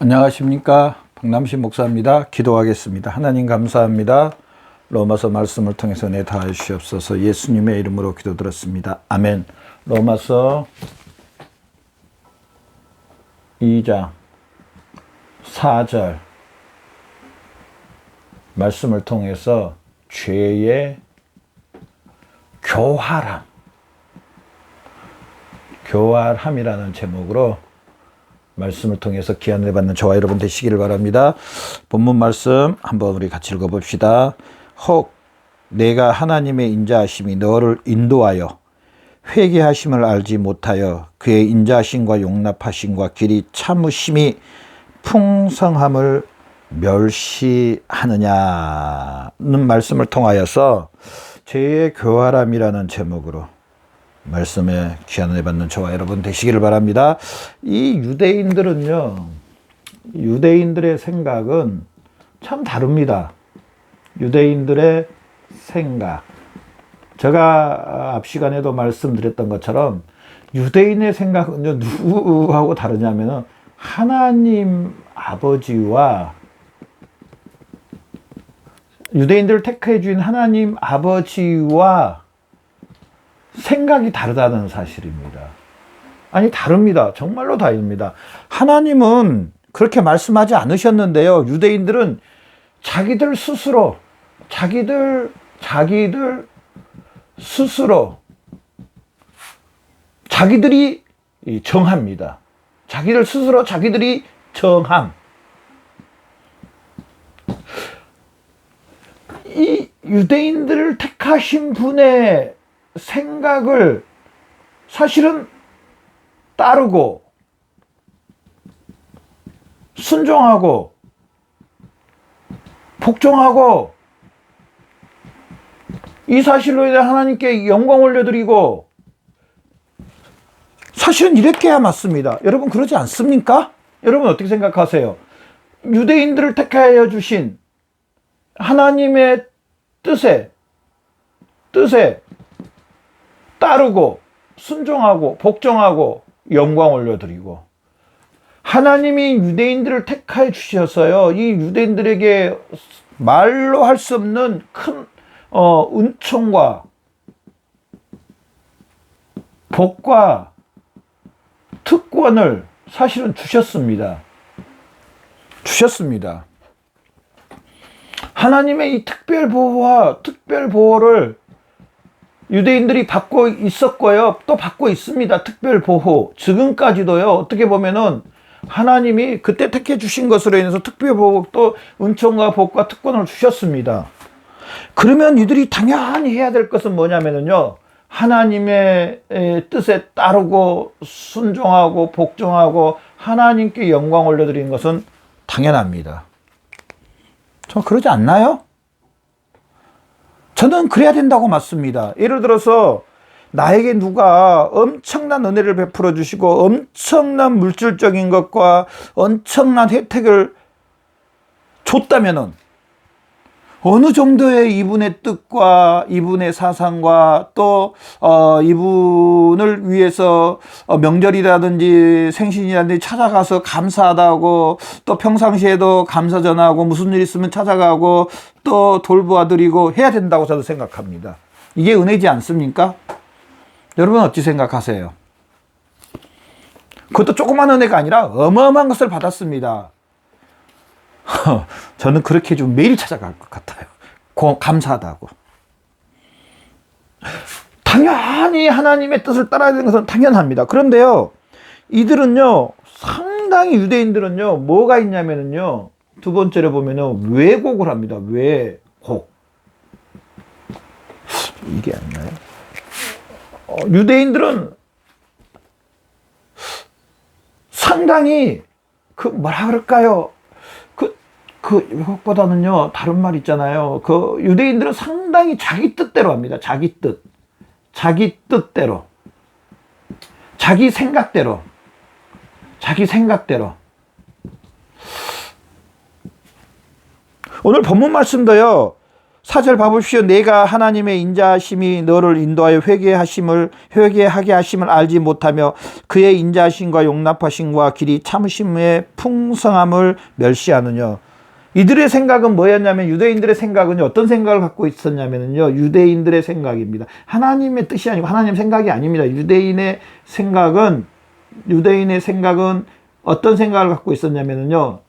안녕하십니까. 박남신 목사입니다. 기도하겠습니다. 하나님 감사합니다. 로마서 말씀을 통해서 내 다해 주시옵소서 예수님의 이름으로 기도드렸습니다. 아멘. 로마서 2장 4절 말씀을 통해서 죄의 교활함 교활함이라는 제목으로 말씀을 통해서 기한을 받는 저와 여러분 되시기를 바랍니다. 본문 말씀 한번 우리 같이 읽어봅시다. 혹 내가 하나님의 인자하심이 너를 인도하여 회개하심을 알지 못하여 그의 인자하심과 용납하심과 길이 참으심이 풍성함을 멸시하느냐는 말씀을 통하여서 죄의 교활함이라는 제목으로 말씀에 귀한을 받는 저와 여러분 되시기를 바랍니다. 이 유대인들은요, 유대인들의 생각은 참 다릅니다. 유대인들의 생각. 제가 앞 시간에도 말씀드렸던 것처럼 유대인의 생각은요, 누구하고 다르냐면은 하나님 아버지와 유대인들을 택해 주인 하나님 아버지와 생각이 다르다는 사실입니다. 아니, 다릅니다. 정말로 다릅니다. 하나님은 그렇게 말씀하지 않으셨는데요. 유대인들은 자기들 스스로, 자기들, 자기들 스스로, 자기들이 정합니다. 자기들 스스로 자기들이 정함. 이 유대인들을 택하신 분의 생각을 사실은 따르고 순종하고 복종하고 이 사실로 인해 하나님께 영광 올려드리고 사실은 이렇게 해야 맞습니다. 여러분 그러지 않습니까? 여러분 어떻게 생각하세요? 유대인들을 택하여 주신 하나님의 뜻에 뜻에 따르고 순종하고 복종하고 영광 올려드리고 하나님이 유대인들을 택하여 주셔서요 이 유대인들에게 말로 할 수 없는 큰 어, 은총과 복과 특권을 사실은 주셨습니다. 주셨습니다. 하나님의 이 특별 보호와 특별 보호를 유대인들이 받고 있었고요. 또 받고 있습니다. 특별 보호. 지금까지도요. 어떻게 보면은 하나님이 그때 택해 주신 것으로 인해서 특별 보호 또 은총과 복과 특권을 주셨습니다. 그러면 이들이 당연히 해야 될 것은 뭐냐면은요. 하나님의 뜻에 따르고 순종하고 복종하고 하나님께 영광 올려드리는 것은 당연합니다. 저 그러지 않나요? 저는 그래야 된다고 맞습니다. 예를 들어서 나에게 누가 엄청난 은혜를 베풀어 주시고 엄청난 물질적인 것과 엄청난 혜택을 줬다면은 어느 정도의 이분의 뜻과 이분의 사상과 또 어, 이분을 위해서 어, 명절이라든지 생신이라든지 찾아가서 감사하다고 또 평상시에도 감사 전하고 무슨 일 있으면 찾아가고 또 돌보아드리고 해야 된다고 저도 생각합니다. 이게 은혜지 않습니까? 여러분 어찌 생각하세요? 그것도 조그만 은혜가 아니라 어마어마한 것을 받았습니다. 저는 그렇게 좀 매일 찾아갈 것 같아요. 고, 감사하다고. 당연히 하나님의 뜻을 따라야 되는 것은 당연합니다. 그런데요, 이들은요, 상당히 유대인들은요, 뭐가 있냐면은요, 두 번째로 보면은 왜곡을 합니다. 왜곡. 이게 아니나요? 어, 유대인들은 상당히 그 뭐라 그럴까요? 그 왜곡보다는요 다른 말 있잖아요. 그 유대인들은 상당히 자기 뜻대로 합니다. 자기 뜻, 자기 뜻대로, 자기 생각대로, 자기 생각대로. 오늘 본문 말씀도요. 사절 봐보십시오. 내가 하나님의 인자하심이 너를 인도하여 회개하심을 회개하게 하심을 알지 못하며 그의 인자하심과 용납하심과 길이 참으심의 풍성함을 멸시하느냐. 이들의 생각은 뭐였냐면 유대인들의 생각은 어떤 생각을 갖고 있었냐면요. 유대인들의 생각입니다. 하나님의 뜻이 아니고 하나님 생각이 아닙니다. 유대인의 생각은 유대인의 생각은 어떤 생각을 갖고 있었냐면요.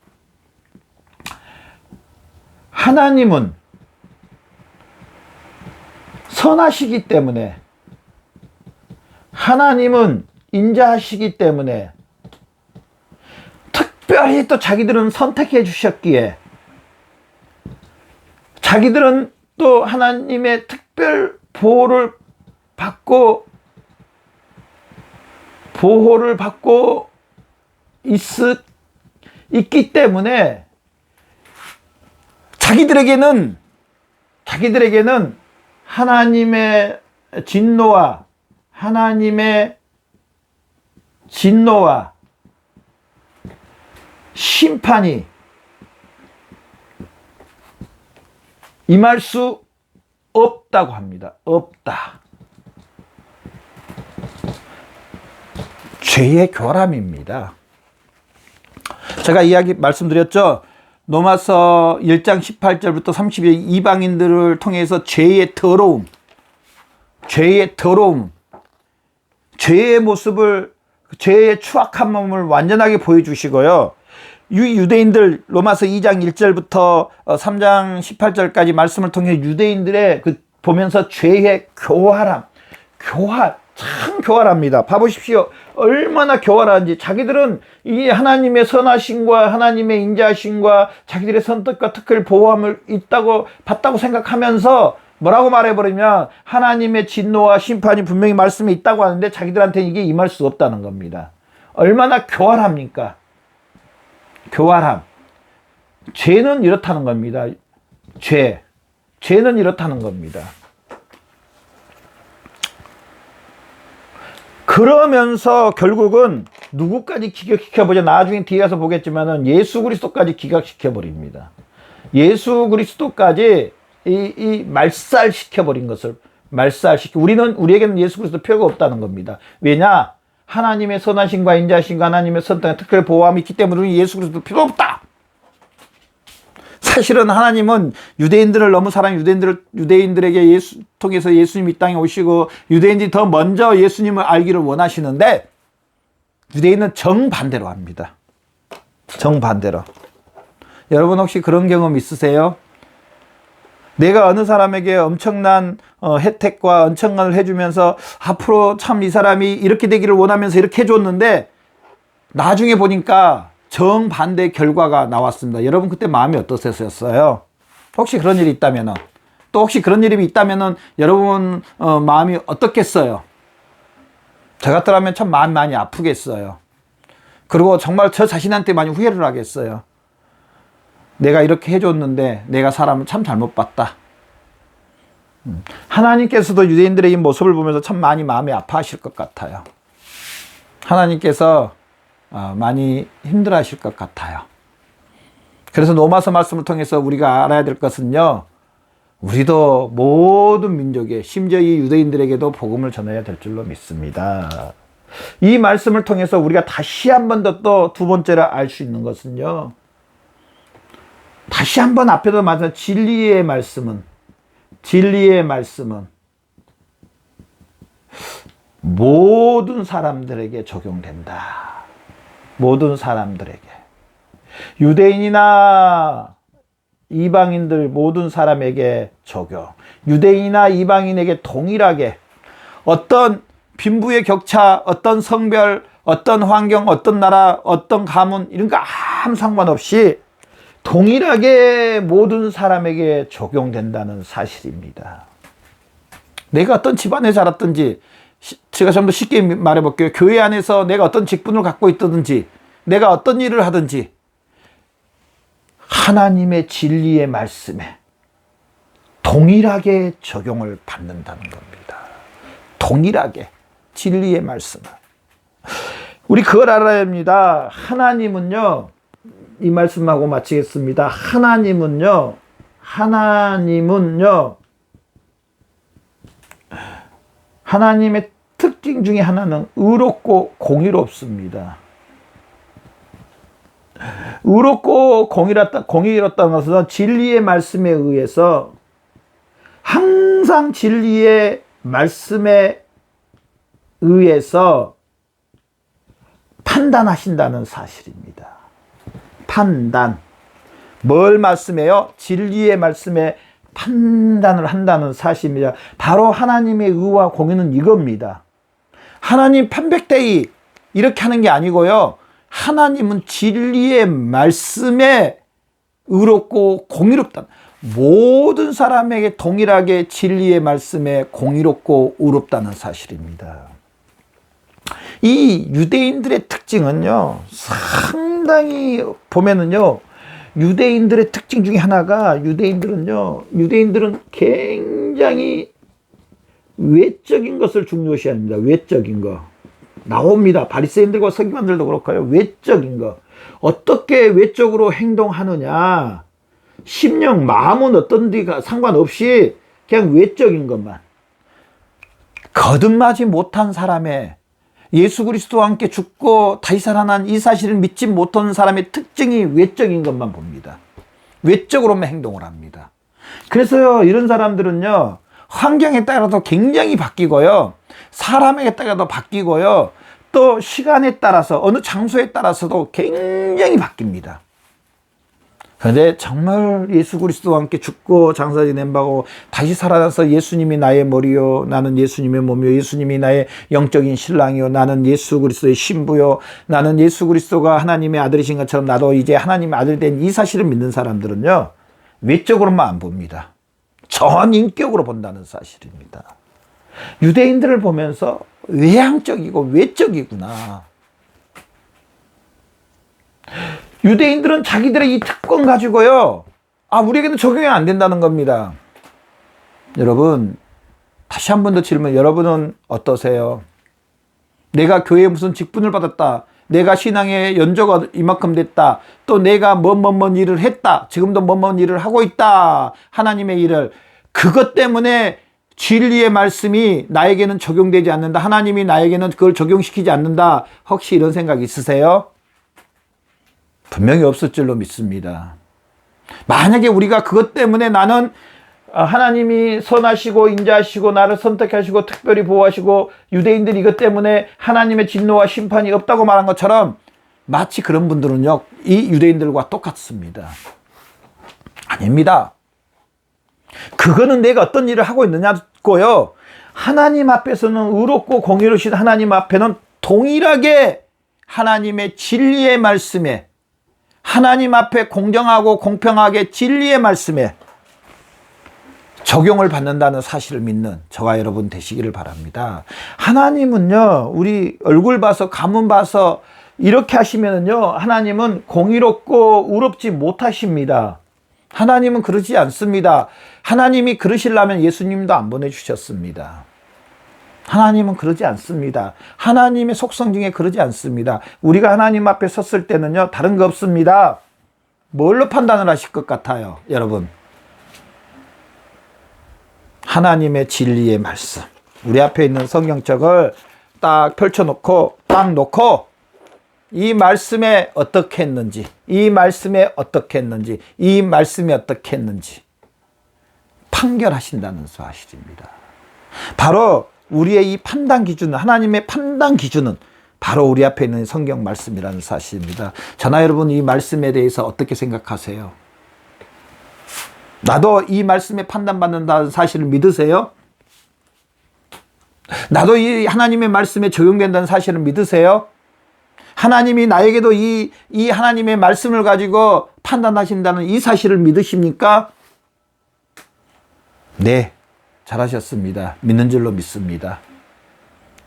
하나님은 선하시기 때문에 하나님은 인자하시기 때문에 특별히 또 자기들은 선택해 주셨기에 자기들은 또 하나님의 특별 보호를 받고 보호를 받고 있, 있기 때문에 자기들에게는 자기들에게는 하나님의 진노와 하나님의 진노와 심판이 임할 수 없다고 합니다. 없다. 죄의 교람입니다. 제가 이야기 말씀드렸죠. 로마서 1장 18절부터 30절 이방인들을 통해서 죄의 더러움, 죄의 더러움, 죄의 모습을 죄의 추악한 몸을 완전하게 보여주시고요. 유대인들 로마서 2장 1절부터 3장 어, 18절까지 말씀을 통해 유대인들의 그 보면서 죄의 교활함, 교활, 참 교활합니다. 봐보십시오. 얼마나 교활한지 자기들은 이 하나님의 선하심과 하나님의 인자하심과 자기들의 선택과 특별 보호함을 있다고 받다고 생각하면서 뭐라고 말해버리면 하나님의 진노와 심판이 분명히 말씀에 있다고 하는데 자기들한테 이게 임할 수 없다는 겁니다. 얼마나 교활합니까? 교활함. 죄는 이렇다는 겁니다. 죄. 죄는 이렇다는 겁니다. 그러면서 결국은 누구까지 기각시켜보자. 나중에 뒤에 서 보겠지만은 예수 그리스도까지 기각시켜버립니다. 예수 그리스도까지 이, 이 말살시켜버린 것을 말살시켜. 우리는, 우리에게는 예수 그리스도 표가 없다는 겁니다. 왜냐? 하나님의 선하신과 인자신과 하나님의 선택 특별 보호함이 있기 때문에 우리 예수 그리스도 필요 없다. 사실은 하나님은 유대인들을 너무 사랑 유대인들을 유대인들에게 예수 통해서 예수님 이 땅에 오시고 유대인들이 더 먼저 예수님을 알기를 원하시는데 유대인은 정반대로 합니다. 정반대로. 여러분 혹시 그런 경험 있으세요? 내가 어느 사람에게 엄청난 어, 혜택과 엄청난을 해주면서 앞으로 참 이 사람이 이렇게 되기를 원하면서 이렇게 해줬는데 나중에 보니까 정반대 결과가 나왔습니다. 여러분 그때 마음이 어떠셨어요? 혹시 그런 일이 있다면은 또 혹시 그런 일이 있다면은 여러분 어, 마음이 어떻겠어요? 저 같더라면 참 마음 많이 아프겠어요. 그리고 정말 저 자신한테 많이 후회를 하겠어요. 내가 이렇게 해줬는데 내가 사람을 참 잘못 봤다. 음. 하나님께서도 유대인들의 이 모습을 보면서 참 많이 마음이 아파하실 것 같아요. 하나님께서 어, 많이 힘들어 하실 것 같아요. 그래서 로마서 말씀을 통해서 우리가 알아야 될 것은요, 우리도 모든 민족에, 심지어 이 유대인들에게도 복음을 전해야 될 줄로 믿습니다. 이 말씀을 통해서 우리가 다시 한 번 더 또 두 번째로 알 수 있는 것은요, 다시 한번 앞에도 말한 진리의 말씀은, 진리의 말씀은 모든 사람들에게 적용된다. 모든 사람들에게. 유대인이나 이방인들 모든 사람에게 적용. 유대인이나 이방인에게 동일하게 어떤 빈부의 격차, 어떤 성별, 어떤 환경, 어떤 나라, 어떤 가문 이런 거 아무 상관없이 동일하게 모든 사람에게 적용된다는 사실입니다. 내가 어떤 집안에 자랐든지 제가 좀 더 쉽게 말해 볼게요. 교회 안에서 내가 어떤 직분을 갖고 있든지, 내가 어떤 일을 하든지, 하나님의 진리의 말씀에 동일하게 적용을 받는다는 겁니다. 동일하게 진리의 말씀을. 우리 그걸 알아야 합니다. 하나님은요, 이 말씀하고 마치겠습니다. 하나님은요, 하나님은요, 하나님의 특징 중에 하나는 의롭고 공의롭습니다. 의롭고 공의롭다, 공의롭다는 것은 진리의 말씀에 의해서 항상 진리의 말씀에 의해서 판단하신다는 사실입니다. 판단. 뭘 말씀해요? 진리의 말씀에 판단을 한다는 사실입니다. 바로 하나님의 의와 공의는 이겁니다. 하나님 편백대이 이렇게 하는 게 아니고요. 하나님은 진리의 말씀에 의롭고 공의롭다. 모든 사람에게 동일하게 진리의 말씀에 공의롭고 의롭다는 사실입니다. 이 유대인들의 특징은요, 상 당히 보면은요, 유대인들의 특징 중에 하나가 유대인들은요, 유대인들은 굉장히 외적인 것을 중요시합니다. 외적인 거. 나옵니다. 바리새인들과 서기관들도 그렇고요. 외적인 거. 어떻게 외적으로 행동하느냐. 심령, 마음은 어떤지가 상관없이 그냥 외적인 것만. 거듭나지 못한 사람의 예수 그리스도와 함께 죽고 다시 살아난 이 사실을 믿지 못하는 사람의 특징이 외적인 것만 봅니다. 외적으로만 행동을 합니다. 그래서요, 이런 사람들은요, 환경에 따라서 굉장히 바뀌고요, 사람에게 따라서 바뀌고요, 또 시간에 따라서, 어느 장소에 따라서도 굉장히 바뀝니다. 그런데 정말 예수 그리스도와 함께 죽고 장사 지낸 바고 다시 살아나서 예수님이 나의 머리요 나는 예수님의 몸이요 예수님이 나의 영적인 신랑이요 나는 예수 그리스도의 신부요 나는 예수 그리스도가 하나님의 아들이신 것처럼 나도 이제 하나님의 아들 된 이 사실을 믿는 사람들은요 외적으로만 안 봅니다. 전 인격으로 본다는 사실입니다. 유대인들을 보면서 외향적이고 외적이구나. 유대인들은 자기들의 이 특권 가지고요. 아, 우리에게는 적용이 안 된다는 겁니다. 여러분, 다시 한 번 더 질문. 여러분은 어떠세요? 내가 교회에 무슨 직분을 받았다. 내가 신앙의 연조가 이만큼 됐다. 또 내가 뭐뭐뭐 일을 했다. 지금도 뭐뭐 일을 하고 있다. 하나님의 일을. 그것 때문에 진리의 말씀이 나에게는 적용되지 않는다. 하나님이 나에게는 그걸 적용시키지 않는다. 혹시 이런 생각 있으세요? 분명히 없을 줄로 믿습니다. 만약에 우리가 그것 때문에 나는 하나님이 선하시고 인자하시고 나를 선택하시고 특별히 보호하시고 유대인들이 이것 때문에 하나님의 진노와 심판이 없다고 말한 것처럼 마치 그런 분들은요 이 유대인들과 똑같습니다. 아닙니다. 그거는 내가 어떤 일을 하고 있느냐고요. 하나님 앞에서는 의롭고 공의로우신 하나님 앞에는 동일하게 하나님의 진리의 말씀에 하나님 앞에 공정하고 공평하게 진리의 말씀에 적용을 받는다는 사실을 믿는 저와 여러분 되시기를 바랍니다. 하나님은요, 우리 얼굴 봐서, 가문 봐서 이렇게 하시면은요, 하나님은 공의롭고 의롭지 못하십니다. 하나님은 그러지 않습니다. 하나님이 그러시려면 예수님도 안 보내주셨습니다. 하나님은 그러지 않습니다. 하나님의 속성 중에 그러지 않습니다. 우리가 하나님 앞에 섰을 때는요, 다른 거 없습니다. 뭘로 판단을 하실 것 같아요, 여러분? 하나님의 진리의 말씀. 우리 앞에 있는 성경책을 딱 펼쳐놓고, 딱 놓고, 이 말씀에 어떻게 했는지, 이 말씀에 어떻게 했는지, 이 말씀에 어떻게 했는지, 판결하신다는 사실입니다. 바로 우리의 이 판단 기준은 하나님의 판단 기준은 바로 우리 앞에 있는 성경 말씀이라는 사실입니다. 저나 여러분 이 말씀에 대해서 어떻게 생각하세요? 나도 이 말씀에 판단받는다는 사실을 믿으세요? 나도 이 하나님의 말씀에 적용된다는 사실을 믿으세요? 하나님이 나에게도 이, 이 하나님의 말씀을 가지고 판단하신다는 이 사실을 믿으십니까? 네, 잘하셨습니다. 믿는 줄로 믿습니다.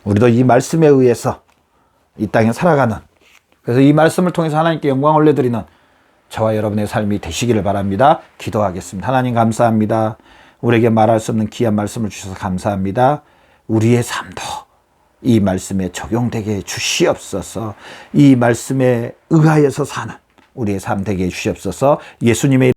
우리도 이 말씀에 의해서 이 땅에 살아가는 그래서 이 말씀을 통해서 하나님께 영광 올려드리는 저와 여러분의 삶이 되시기를 바랍니다. 기도하겠습니다. 하나님 감사합니다. 우리에게 말할 수 없는 귀한 말씀을 주셔서 감사합니다. 우리의 삶도 이 말씀에 적용되게 해 주시옵소서. 이 말씀에 의하여서 사는 우리의 삶 되게 해 주시옵소서. 예수님의